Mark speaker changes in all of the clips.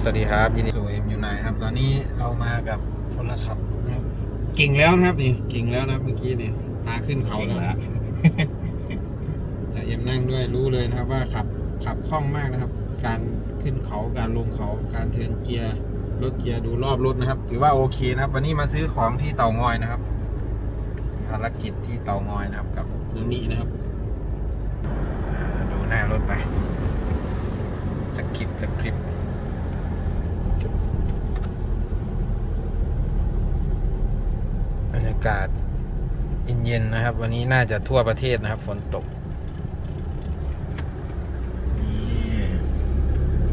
Speaker 1: สวัสดีครับ ยินดีสู่เอ็มยูไนครับ ตอนนี้เรามากับพลขับนะครับเก่งแล้วนะครับนี่เก่งแล้วนะครับเมื่อกี้นี่พาขึ้นเขาแล้วแต่เอ็มนั่งด้วยรู้เลยนะครับ ว่าขับขับคล่องมากนะครับ การขึ้นเขาการลงเขาการเทิร์นเกียร์รถเกียร์ดูรอบรถนะครับ ถือว่าโอเคนะครับ วันนี้มาซื้อของที่เตางอยนะครับภารกิจที่เตางอยนะครับ กับนูนี่นะครับอ่าดูหน้ารถไปสคริปต์สคริปต์บรรยากาศเย็นๆนะครับ วันนี้น่าจะทั่วประเทศนะครับ ฝนตกนี่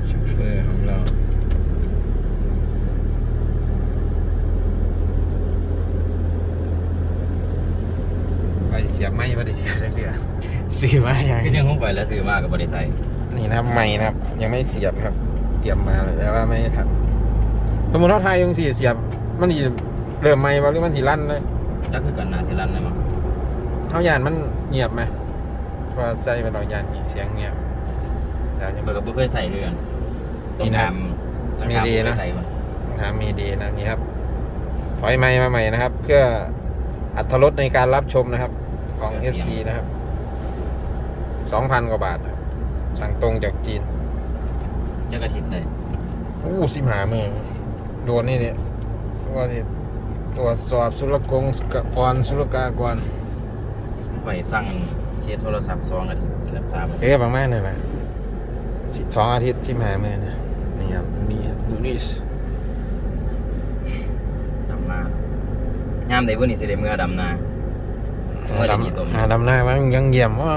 Speaker 1: โชเฟอร์ของเรา ไปเสียบไม่ไม่ได้เสียบเลยเดือซื้อมาอย่าง
Speaker 2: คือยังคงไปแล้วซื้อมากกับบริษัท
Speaker 1: นี่นะครับไม่นะครับ ยังไม่เสียบครับ เตรียมมาแต่ว่าไม่ได้ทำสมมติเราไทยยังสี่เสียบ มันสีเริ่มไม่ว่าหรือมันสีลั่นเลย
Speaker 2: จักคือกันนาเซรันเลยมั้ง
Speaker 1: เท่ายานมันเงียบไหมเพราะว่าใส่เป็นเรายานเสียงเงียบแล้วยัง
Speaker 2: เบิกกับบุเคยใส่ด้วยกัน
Speaker 1: นี่นะ
Speaker 2: ต้อง
Speaker 1: มี
Speaker 2: ถาม
Speaker 1: ดีนะ
Speaker 2: ใส่มั้ง
Speaker 1: ถามมีดีนะนี่ครับถอยไม้มาใหม่นะครับ เพื่ออัตรสในการรับชมนะครับ ของ FC นะครับสองพันกว่าบาทนะครับสั่งตรงจากจีน
Speaker 2: จักอาทิตย์เลย
Speaker 1: อู้สิบหามือโดนนี่เนี่ยว่าสิ ตรวจสอบสุลกงกกรสุลกากร
Speaker 2: ไปสั่งเคสโทรศัพท์สองอาทิตย์จะรับทราบ
Speaker 1: เอ๊ะประมาณนั่นแหละสิสองอาทิตย์สิบหามือนะนี่ครับนี่ครับดูนี่ส
Speaker 2: ดำนายามใดบ่นี่สิได้เมื่อดำนาเมื่อได้กี่ตัว
Speaker 1: หาดำหน้ามันยังเยี่ยมว่า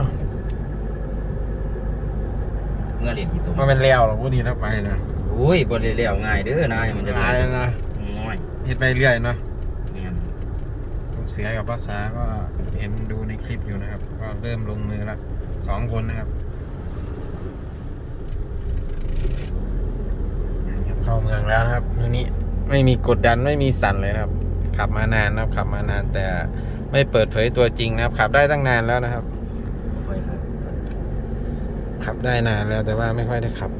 Speaker 2: เมื่อเรียนกี่ตัว
Speaker 1: มันเป็นแล้วหรอกพูดดีถ้าไปนะ
Speaker 2: โอ้ยบ่ได้แล้วง่ายเด้อนายมันจะ
Speaker 1: ตายแล้วนะ
Speaker 2: น้อย
Speaker 1: เฮ็ดไปเรื่อยเนาะ
Speaker 2: เนี่ย
Speaker 1: ผม เสือกับภาษาก็เห็นดูในคลิปอยู่นะครับ ก็เริ่มลงมือละสองคนนะครับ เข้าเมืองแล้วนะครับทีนี้ไม่มีกดดันไม่มีสั่นเลยนะครับ ขับมานานนะครับขับมานานแต่ไม่เปิดเผยตัวจริงนะครับ ขับได้ตั้งนานแล้วนะครับ ขับได้นานแล้วแต่ว่าไม่ค่อยได้ขับ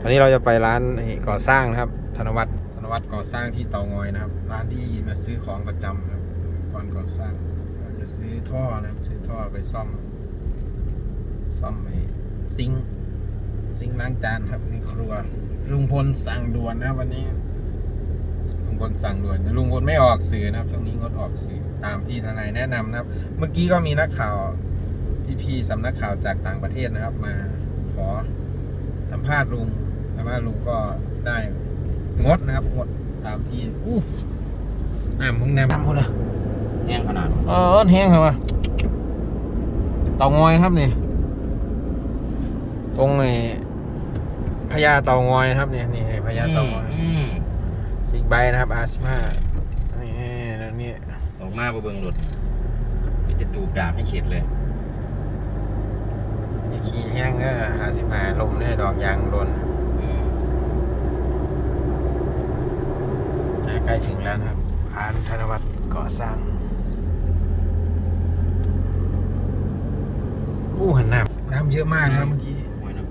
Speaker 1: วันนี้เราจะไปร้านก่อสร้างนะครับ ธนวัฒน์ธน วัฒน์ก่อสร้างที่เตางอยนะครับ ร้านที่มาซื้อของประจำนะครับก่อนก่อสร้างจะซื้อท่อนะครับซื้อท่อไปซ่อม ซ่อมไอ้ซิงซิงล้างจานครับในครัวลุงพลสั่งด่วนนะวันนี้ลุงพลสั่งด่วนลุงพลไม่ออกสื่อนะครับช่วงนี้งดออกสื่อตามที่ทนายแนะนำนะครับ เมื่อกี้ก็มีนักข่าวพี่ๆสำนักข่าวจากต่างประเทศนะครับ มาขอสัมภาษณ์ลุงแต่ว่าลุงก็ได้ งดนะครับงดตามที่อู้น้ำมึงน้ำพุ่นนะ
Speaker 2: แห้งขนาด
Speaker 1: เออแห้งเหรอวะเตางอยครับนี่ ตรงไอ้พญาเตางอยนะครับเนี่ยนี่พญาเตางอย
Speaker 2: อืม
Speaker 1: บิ๊กไบค์นะครับอาสมานี่แล้วนี่
Speaker 2: ออกมาบ่เบิ่งรถมีจะตูบดาบให้เข็ดเลย
Speaker 1: นี่ขี่แห้งก็หาสิบหาลมเนี่ยดอกยางหล่น
Speaker 2: อืม
Speaker 1: ใก ล้ถึงแล้วนะครับร้านธนวัฒน์ก่อสร้างอู้หันน้ำน้ำเยอะมากนะครับเมื่อกี้
Speaker 2: ห้วยน้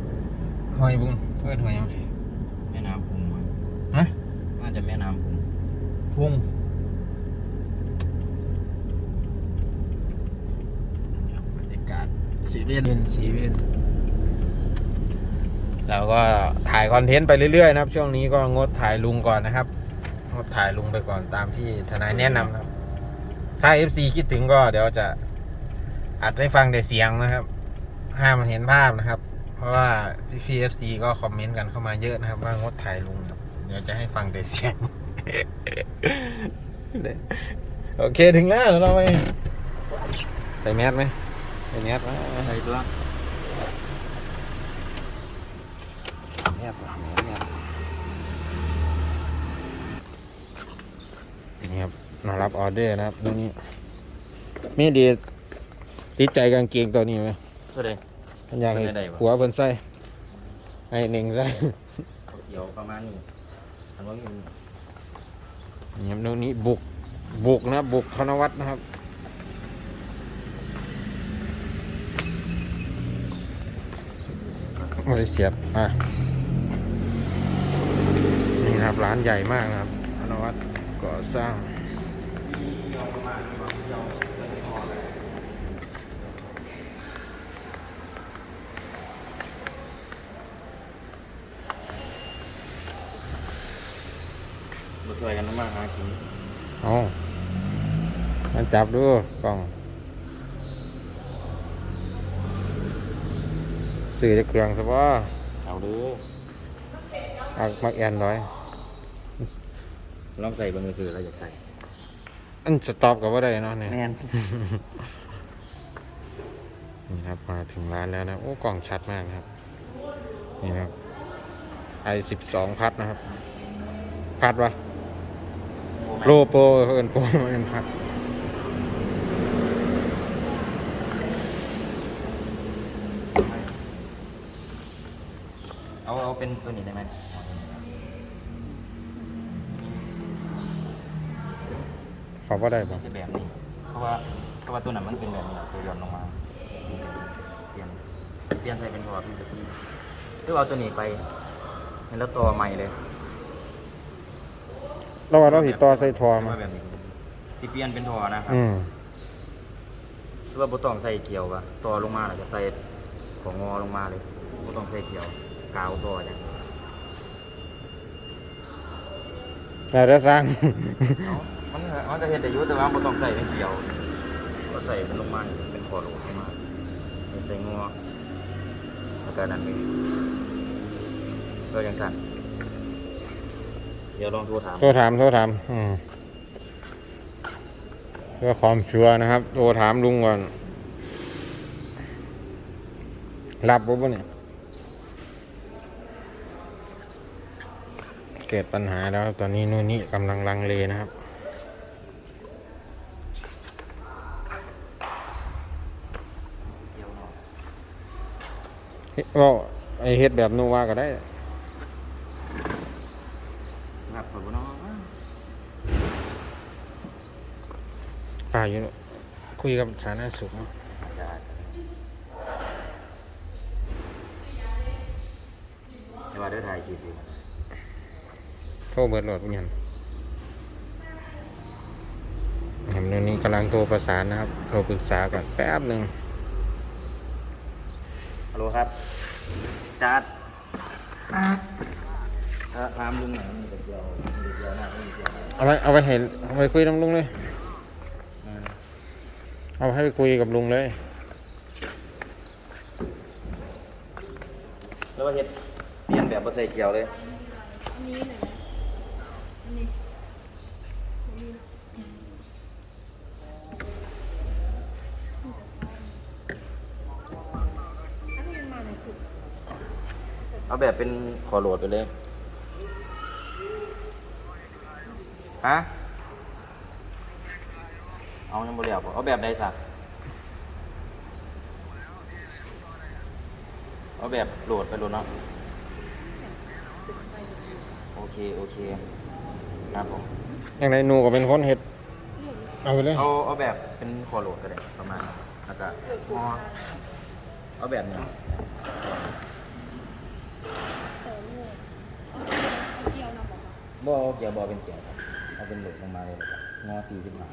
Speaker 1: หอยบุ้งเพื่อนหอยยังำ
Speaker 2: แม่น้ำพุงมั้ง
Speaker 1: ฮะ
Speaker 2: น่าจะแม่น้ำพุง
Speaker 1: พุ่งบรรยากาศสีเวียนสีเวียนเราก็ถ่ายคอนเทนต์ไปเรื่อยๆนะครับ ช่วงนี้ก็งดถ่ายลุงก่อนนะครับ งดถ่ายลุงไปก่อนตามที่ทนายแนะนำนะครับ ถ้า FC คิดถึงก็เดี๋ยวจะอัดให้ฟังแต่เสียงนะครับ ห้ามเห็นภาพนะครับ เพราะว่าพี่ๆ FC ก็คอมเมนต์กันเข้ามาเยอะนะครับ ว่างดถ่ายลุงครับเดี๋ยวจะให้ฟังแต่เสียง โอเคถึงแล้วเดี๋ยวเราไปใส่แมสไหมใส่แมสไหม
Speaker 2: ใช่ตัว
Speaker 1: แมสว่ะแมส นี่ครับมารับออเดอร์นะครับตรงนี้มีดีติดใจกางเกงตัวนี้ไหม
Speaker 2: เท่าไหร่
Speaker 1: มันอยากให้
Speaker 2: เป็นได้บ่
Speaker 1: ผัวเพิ่นใส่ให้เน่งใส่
Speaker 2: เขียวประมาณนี้อันว่ามี
Speaker 1: นี่ครับตรงนี้บุกบุกนะครับบุกธนวัฒน์นะครับไม่ได้เสียบอะนะครับร้านใหญ่มากนะครับธนวัฒน์ ก่อสร้าง
Speaker 2: มาช่วยกันทำมาหากิน
Speaker 1: เอามันจับดูกล้องสื่อจะเครื่องซะว่า
Speaker 2: เอาเด้อ
Speaker 1: อักมักแอนร้อย
Speaker 2: ลองใส่เบางมือถือเราอยากใส่
Speaker 1: อันสต็อปกับว่าได้เนาะเนี่ย
Speaker 2: แม่น
Speaker 1: นี่ครับมาถึงร้านแล้วนะ โอ้กล่องชัดมากนะครับ นี่นะครับไอสิบสองพัดนะครับ พัดวะโปรโปรเอินโปรเอินพัด
Speaker 2: เอาเอาเป็นตัวนี้ได้ไหม
Speaker 1: เขา ว่าได้ปะ
Speaker 2: จะแบบนี้ เพราะว่าเพราะว่าตัวนั้นมันเป็นแบบนี้ตัวย้อนลงมา เปลี่ยนเปลี่ยนใส่เป็นตัวพี่พี่หรือเอาตัวนี้ไปแล้วตัวใหม่เลย
Speaker 1: เราว่าเราผิดต่อใส่ทอมา
Speaker 2: แบบนี้สิเปลี่ยนเป็นทอนะครับ
Speaker 1: อืม
Speaker 2: หรือว่าบ่ต้องใส่เกี่ยวปะต่อลงมาแล้วก็ใส่ของงอลงมาเลยบ่ต้องใส่เกี่ยวกาวต่อจ้ะ
Speaker 1: เราได้สร้าง
Speaker 2: มันมันก็เห็นได้อยู่แต่ว่าบ่ต้องใส่เป็นเกี่ยวก็ใส่เป็นลงมาเป็นคอโหลลงมาใส่งอแล้วก็นั่นเองก็ยังสั่นเดี๋ยวลองโทรถาม
Speaker 1: โทรถามโทรถามอืมเพื่อความชัวร์นะครับโทรถามลุงก่อนรับปุ๊บเนี่ยเกิดปัญหาแล้วตอนนี้นู่นนี่กำลังลังเลนะครับ
Speaker 2: เกี่ยวเนาะ
Speaker 1: เฮ็ดเว่าไอเฮ็ดแบบนู่ว่าก็ได้
Speaker 2: ครับผมบ่เนาะ
Speaker 1: ป่าอยู่เนอะคุยกับสาธารณสุขเนอะ
Speaker 2: อาจจะแต่ว่าได้ถ่ายคลิปอยู่
Speaker 1: โทรเบิดโหลดพุ่นยันครับนู่นนี่กำลังโทรประสานนะครับโทรปรึกษาก่อนแป๊บหนึ่ง
Speaker 2: ฮัลโหลครับจัดถ้าถามลุงหน่อยมีแต่เกี่ยวมีแต่เกี่ยวหน้าไม่มีเกี่ยวหน้า
Speaker 1: เอาไว้เอาไว้เห็นเอาไว้คุยกับลุงเลย
Speaker 2: อืม
Speaker 1: เอาให้ไปคุยกับลุงเลย
Speaker 2: แล้วว่าเฮ็ดเปลี่ยนแบบบ่ใส่เกี่ยวเลย
Speaker 3: อันนี้หน่อยนะอันนี้อัน
Speaker 2: เอาแบบเป็นขอโหลดไปเลย ฮะ เอายังบ่เรียบบ่เอาแบบใดสักเอาแบบโหลดไปโหลดเนาะ โอเค โอเค ครับผม
Speaker 1: อย่างไรหนูก็เป็นคนเฮ็ด เอาไปเลย
Speaker 2: เอาเอาแบบเป็นขอโหลดก็ได้ประมาณนั้นแล้วก็งอเอาแบบนี้
Speaker 3: แต่โง่เอาเกี่ยวนำ บ่
Speaker 2: เอาเกี่ยวบ่เป็นเกี่ยวครับเอาเป็นโหลดลงมาเลยแล้วก็งอสี่สิบห้า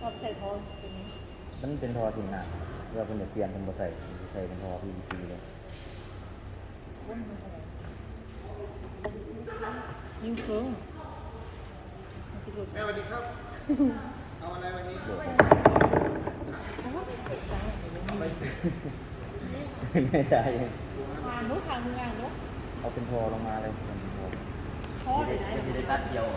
Speaker 3: ชอบใส่ทอตรงนี้
Speaker 2: มันเป็นทอสิงหาเพื่อเป็นเปลี่ยนเป็นบ่ใส่ใส่เป็นทอ PVC เลย
Speaker 3: ยิ่งเฟิง
Speaker 1: แม่สวัสดีครับ เอาอะไรวันนี้
Speaker 2: ไม่ใช่
Speaker 3: ทางนู้นทางมึงอะเนาะ
Speaker 2: เอาเป็นทอลงมาเลยเป็นทอ
Speaker 3: พ่อเลยนะ
Speaker 2: ที่ได้ตัดเกี่ยว